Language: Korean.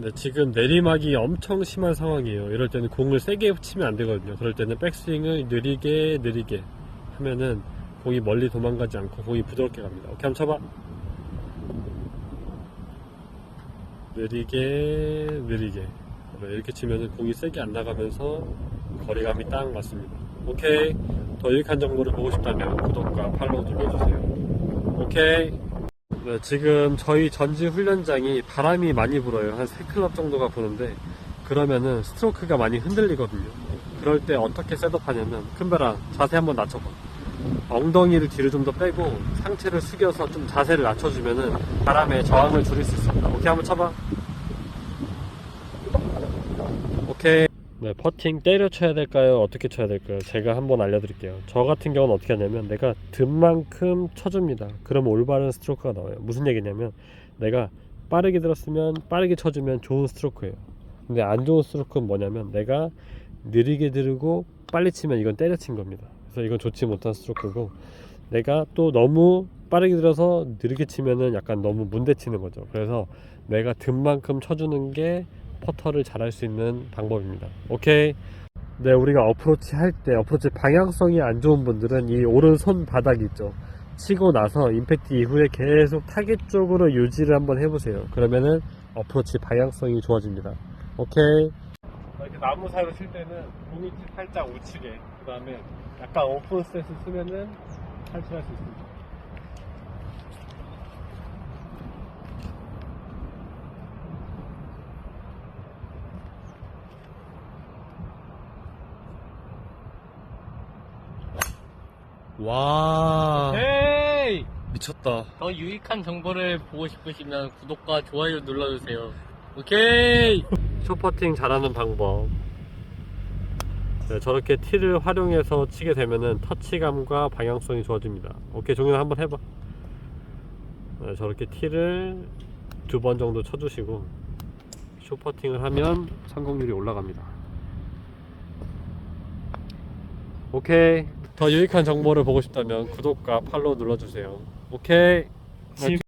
네, 지금 내리막이 엄청 심한 상황이에요. 이럴 때는 공을 세게 치면 안 되거든요. 그럴 때는 백스윙을 느리게 느리게 하면은 공이 멀리 도망가지 않고 공이 부드럽게 갑니다. 오케이, 한번 쳐봐. 느리게 느리게 네, 이렇게 치면은 공이 세게 안 나가면서 거리감이 딱 맞습니다. 오케이. 더 유익한 정보를 보고 싶다면 구독과 팔로우 눌러주세요. 오케이. 네, 지금 저희 전지 훈련장이 바람이 많이 불어요. 한 3클럽 정도가 부는데 그러면은 스트로크가 많이 흔들리거든요. 그럴 때 어떻게 셋업하냐면 큰별아 자세 한번 낮춰봐. 엉덩이를 뒤로 좀 더 빼고 상체를 숙여서 좀 자세를 낮춰주면은 바람의 저항을 줄일 수 있습니다. 오케이 한번 쳐봐. 오케이. 네, 퍼팅 때려 쳐야 될까요? 어떻게 쳐야 될까요? 제가 한번 알려드릴게요. 저 같은 경우는 어떻게 하냐면 내가 든 만큼 쳐줍니다. 그러면 올바른 스트로크가 나와요. 무슨 얘기냐면 내가 빠르게 들었으면 빠르게 쳐주면 좋은 스트로크예요. 근데 안 좋은 스트로크는 뭐냐면 내가 느리게 들고 빨리 치면 이건 때려친 겁니다. 그래서 이건 좋지 못한 스트로크고 내가 또 너무 빠르게 들어서 느리게 치면은 약간 너무 문대치는 거죠. 그래서 내가 든 만큼 쳐주는 게 퍼터를 잘할 수 있는 방법입니다. 오케이. 네, 우리가 어프로치 할 때 어프로치 방향성이 안 좋은 분들은 이 오른손 바닥 있죠. 치고 나서 임팩트 이후에 계속 타겟 쪽으로 유지를 한번 해보세요. 그러면은 어프로치 방향성이 좋아집니다. 오케이. 이렇게 나무 사이로 칠 때는 공이 살짝 우측에, 그 다음에 약간 오픈 스탠스 쓰면은 탈출할 수 있습니다. 와 헤이! 미쳤다 더 유익한 정보를 보고 싶으시면 구독과 좋아요 눌러주세요. 오케이! 쇼퍼팅 잘하는 방법. 네, 저렇게 티를 활용해서 치게 되면은 터치감과 방향성이 좋아집니다. 오케이, 종현 한번 해봐. 네, 저렇게 티를 두 번 정도 쳐주시고 쇼퍼팅을 하면 성공률이 올라갑니다. 오케이. 더 유익한 정보를 보고 싶다면 구독과 팔로우 눌러주세요. 오케이.